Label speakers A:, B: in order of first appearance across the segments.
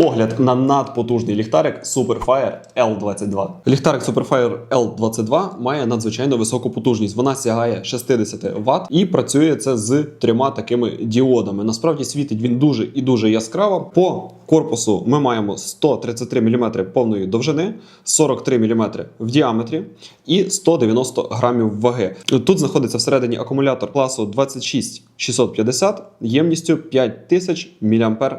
A: Огляд на надпотужний ліхтарик Superfire L22. Ліхтарик Superfire L22 має надзвичайно високу потужність. Вона сягає 60 Вт і працює це з трьома такими діодами. Насправді світить він дуже і дуже яскраво. По корпусу ми маємо 133 мм повної довжини, 43 мм в діаметрі і 190 грамів ваги. Тут знаходиться всередині акумулятор класу 26650 ємністю 5000 мАч.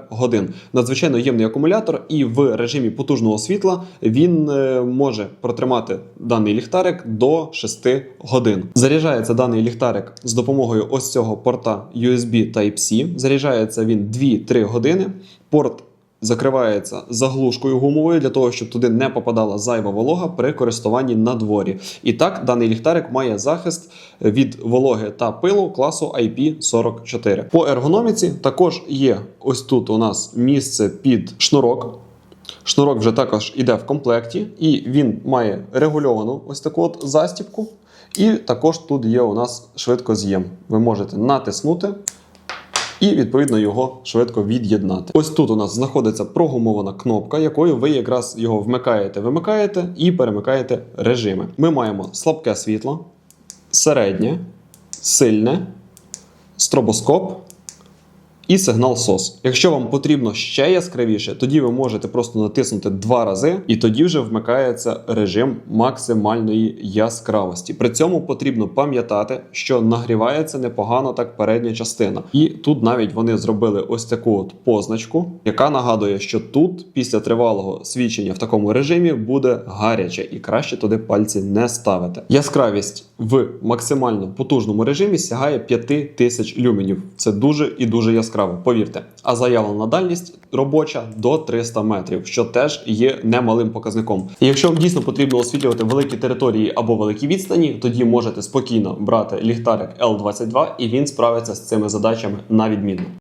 A: Надзвичайно ємний акумулятор, і в режимі потужного світла він е, може протримати даний ліхтарик до 6 годин. Заряджається даний ліхтарик з допомогою ось цього порта USB Type-C. Заряджається він 2-3 години. Порт закривається заглушкою гумовою для того, щоб туди не попадала зайва волога при користуванні на дворі. І так, даний ліхтарик має захист від вологи та пилу класу IP44. По ергономіці також є ось тут у нас місце під шнурок. Шнурок вже також іде в комплекті, і він має регульовану ось таку от застібку. І також тут є у нас швидкоз'єм. Ви можете натиснути і відповідно його швидко від'єднати. Ось тут у нас знаходиться прогумована кнопка, якою ви якраз його вмикаєте, вимикаєте і перемикаєте режими. Ми маємо слабке світло, середнє, сильне, стробоскоп. І сигнал SOS. Якщо вам потрібно ще яскравіше, тоді ви можете просто натиснути два рази, і тоді вже вмикається режим максимальної яскравості. При цьому потрібно пам'ятати, що нагрівається непогано так передня частина. І тут навіть вони зробили ось таку от позначку, яка нагадує, що тут після тривалого свідчення в такому режимі буде гаряче і краще туди пальці не ставити. Яскравість в максимально потужному режимі сягає 5000 люменів. Це дуже і дуже яскраво, повірте. А заявлена дальність робоча до 300 метрів, що теж є немалим показником. І якщо вам дійсно потрібно освітлювати великі території або великі відстані, тоді можете спокійно брати ліхтарик L22 і він справиться з цими задачами на відмінно.